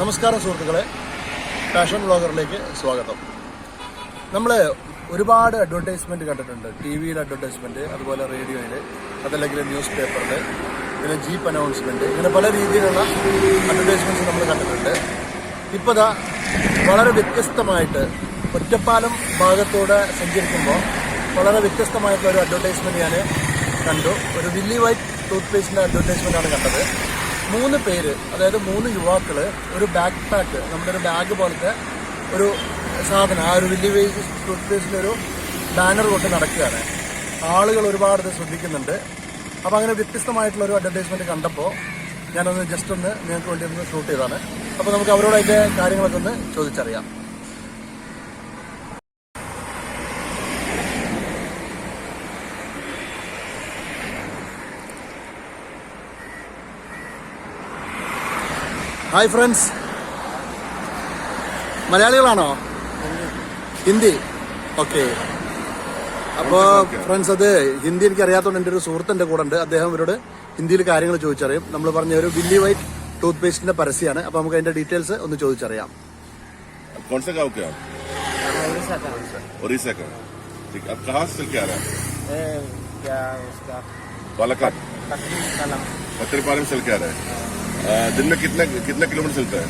നമസ്കാരം സുഹൃത്തുക്കളെ. ഫാഷൻ ബ്ലോഗറിലേക്ക് സ്വാഗതം. നമ്മൾ ഒരുപാട് അഡ്വർടൈസ്മെന്റ് കണ്ടിട്ടുണ്ട്. ടി വിയിൽ അഡ്വർടൈസ്മെന്റ് അതുപോലെ റേഡിയോയിൽ അതല്ലെങ്കിൽ ന്യൂസ് പേപ്പറിൽ പിന്നെ ജീപ്പ് അനൗൺസ്മെന്റ് ഇങ്ങനെ പല രീതിയിലുള്ള അഡ്വർടൈസ്മെന്റ്സ് നമ്മൾ കണ്ടിട്ടുണ്ട്. ഇപ്പോൾ ദാ വളരെ വ്യത്യസ്തമായിട്ട് ഒറ്റപ്പാലം ഭാഗത്തൂടെ സഞ്ചരിക്കുമ്പോൾ വളരെ വ്യത്യസ്തമായിട്ടുള്ള ഒരു അഡ്വർടൈസ്മെന്റ് ഞാൻ കണ്ടു. ഒരു വില്ലി വൈറ്റ് ടൂത്ത് പേസ്റ്റിന്റെ അഡ്വർടൈസ്മെന്റ് ആണ് കണ്ടത്. മൂന്ന് പേര് അതായത് മൂന്ന് യുവാക്കൾ ഒരു ബാക്ക് പാക്ക് നമ്മുടെ ഒരു ബാഗ് പോലത്തെ ഒരു സാധനം ആ ഒരു വലിയ വൈറ്റ് ഒരു ബാനർ കൊണ്ട് നടക്കുകയാണ്. ആളുകൾ ഒരുപാട് ഇത് ശ്രദ്ധിക്കുന്നുണ്ട്. അപ്പോൾ അങ്ങനെ വ്യത്യസ്തമായിട്ടുള്ള ഒരു അഡ്വർടൈസ്മെന്റ് കണ്ടപ്പോൾ ഞാനൊന്ന് ജസ്റ്റ് ഒന്ന് നിങ്ങൾക്ക് വേണ്ടി ഒന്ന് ഷൂട്ട് ചെയ്തതാണ്. അപ്പോൾ നമുക്ക് അവരോട് കാര്യങ്ങളൊക്കെ ഒന്ന് ചോദിച്ചറിയാം. ഹായ് ഫ്രണ്ട്സ് മലയാളികളാണോ ഹിന്ദി ഓക്കെ അപ്പോൾ ഫ്രണ്ട്സ് അത് ഹിന്ദി എനിക്ക് അറിയാത്തതുകൊണ്ട് എൻ്റെ ഒരു സുഹൃത്ത് എൻ്റെ കൂടെ ഉണ്ട് അദ്ദേഹം ഇവരോട് ഹിന്ദിയിൽ കാര്യങ്ങൾ ചോദിച്ചറിയും നമ്മൾ പറഞ്ഞ ഒരു വില്ലി വൈറ്റ് ടൂത്ത് പേസ്റ്റിന്റെ പരസ്യമാണ് അപ്പോൾ നമുക്ക് അതിന്റെ ഡീറ്റെയിൽസ് ഒന്ന് ചോദിച്ചറിയാം कौन सा गाँव के आप उड़ीसा का उड़ीसा का ठीक अब कहाँ से चल के आ रहा है ये क्या उसका बालाघाट पटरी कलम पत्थरपाल में चल के आ रहा है आ, दिन में कितना कितना किलोमीटर चलता है?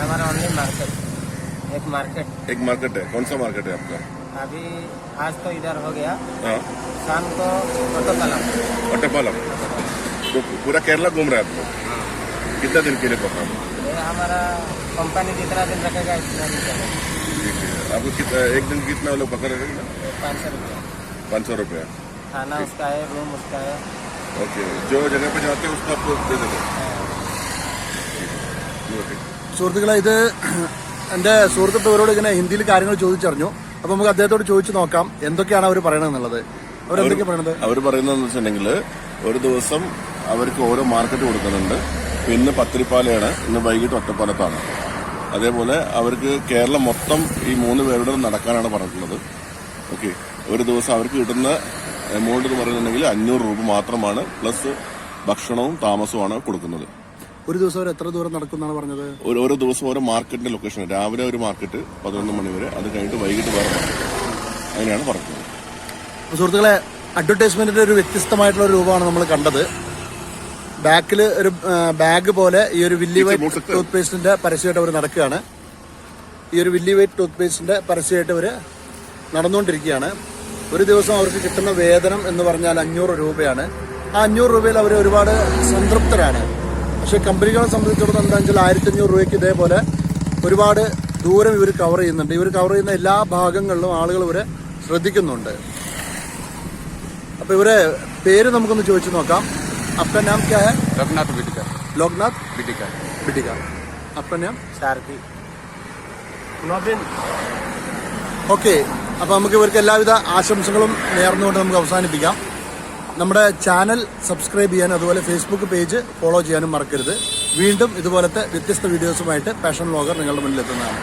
हमारा ओनली मार्केट एक मार्केट एक मार्केट है। कौन सा मार्केट है आपका? अभी आज तो इधर हो गया। हाँ। शाम को ऑटो कलम पट्टपालम तो पूरा केरला घूम रहा है आपको? कितना दिन के लिए पकड़ा? हमारा कंपनी जितना दिन रखेगा इतना दिन चलेगा। है। आपको कितना एक दिन कितना लोग पकड़ रहे पाँच सौ रुपया। पाँच सौ रुपया। खाना उसका है रूम उसका है। ओके। जो जगह पे जाते हैं उसको आपको दे देते हैं। സുഹൃത്തുക്കളെ ഇത് എന്റെ സുഹൃത്തുക്കൾ ഇങ്ങനെ ഹിന്ദിയിൽ കാര്യങ്ങൾ ചോദിച്ചറിഞ്ഞു. അപ്പൊ നമുക്ക് അദ്ദേഹത്തോട് ചോദിച്ചു നോക്കാം എന്തൊക്കെയാണ് അവർ പറയണമെന്നുള്ളത് അവരെന്തൊക്കെയാണ് അവർ പറയുന്നതെന്ന് വെച്ചിട്ടുണ്ടെങ്കിൽ ഒരു ദിവസം അവർക്ക് ഓരോ മാർക്കറ്റ് കൊടുക്കുന്നുണ്ട്. ഇന്ന് പത്തിരിപ്പാലയാണ് ഇന്ന് വൈകിട്ട് ഒറ്റപ്പാലത്താണ്. അതേപോലെ അവർക്ക് കേരളം മൊത്തം ഈ മൂന്ന് പേരുടെ നടക്കാനാണ് പറഞ്ഞിട്ടുള്ളത്. ഓക്കെ. ഒരു ദിവസം അവർക്ക് കിട്ടുന്ന എമൗണ്ട് എന്ന് പറയുന്നുണ്ടെങ്കിൽ അഞ്ഞൂറ് രൂപ മാത്രമാണ് പ്ലസ് ഭക്ഷണവും താമസവുമാണ് കൊടുക്കുന്നത്. ഒരു ദിവസം അവർ എത്ര ദൂരം നടക്കുന്നതാണ് പറഞ്ഞത്? ഒരു ഓരോ ദിവസം ഓരോ മാർക്കറ്റിന്റെ ലൊക്കേഷൻ രാവിലെ ഒരു മാർക്കറ്റ് പതിനൊന്ന് മണി വരെ. അത് കഴിഞ്ഞിട്ട് വൈകിട്ട് വേറെ മാർക്കറ്റ് അങ്ങനെയാണ് പറഞ്ഞത്. സുഹൃത്തുക്കളെ അഡ്വർടൈസ്മെന്റിന്റെ ഒരു വ്യത്യസ്തമായിട്ടുള്ള ഒരു രൂപമാണ് നമ്മൾ കണ്ടത്. ബാക്കിൽ ഒരു ബാഗ് പോലെ ഈ ഒരു വില്ലി വൈറ്റ് ടൂത്ത് പേസ്റ്റിന്റെ പരസ്യമായിട്ട് അവർ നടക്കുകയാണ്. ഈ ഒരു വില്ലി വൈറ്റ് ടൂത്ത് പേസ്റ്റിന്റെ പരസ്യമായിട്ട് അവർ നടന്നുകൊണ്ടിരിക്കുകയാണ്. ഒരു ദിവസം അവർക്ക് കിട്ടുന്ന വേതനം എന്ന് പറഞ്ഞാൽ അഞ്ഞൂറ് രൂപയാണ്. ആ അഞ്ഞൂറ് രൂപയിൽ അവർ ഒരുപാട് സംതൃപ്തരാണ്. പക്ഷെ കമ്പനികളെ സംബന്ധിച്ചിടത്തോളം എന്താ വെച്ചാൽ ആയിരത്തി അഞ്ഞൂറ് രൂപയ്ക്ക് ഇതേപോലെ ഒരുപാട് ദൂരം ഇവർ കവർ ചെയ്യുന്നുണ്ട് ഇവർ കവർ ചെയ്യുന്ന എല്ലാ ഭാഗങ്ങളിലും ആളുകൾ ഇവരെ ശ്രദ്ധിക്കുന്നുണ്ട് അപ്പൊ ഇവരെ പേര് നമുക്കൊന്ന് ചോദിച്ചു നോക്കാം आपका नाम क्या है रघुनाथ बिडकर लोकनाथ बिडिकर बिटिका आपका नाम सारथी ഓക്കെ അപ്പൊ നമുക്ക് ഇവർക്ക് എല്ലാവിധ ആശംസകളും നേർന്നുകൊണ്ട് നമുക്ക് അവസാനിപ്പിക്കാം നമ്മുടെ ചാനൽ സബ്സ്ക്രൈബ് ചെയ്യാനും അതുപോലെ ഫേസ്ബുക്ക് പേജ് ഫോളോ ചെയ്യാനും മറക്കരുത്. വീണ്ടും ഇതുപോലത്തെ വ്യത്യസ്ത വീഡിയോസുമായിട്ട് പാഷൻ വ്ളോഗർ നിങ്ങളുടെ മുന്നിൽ എത്തുന്നതാണ്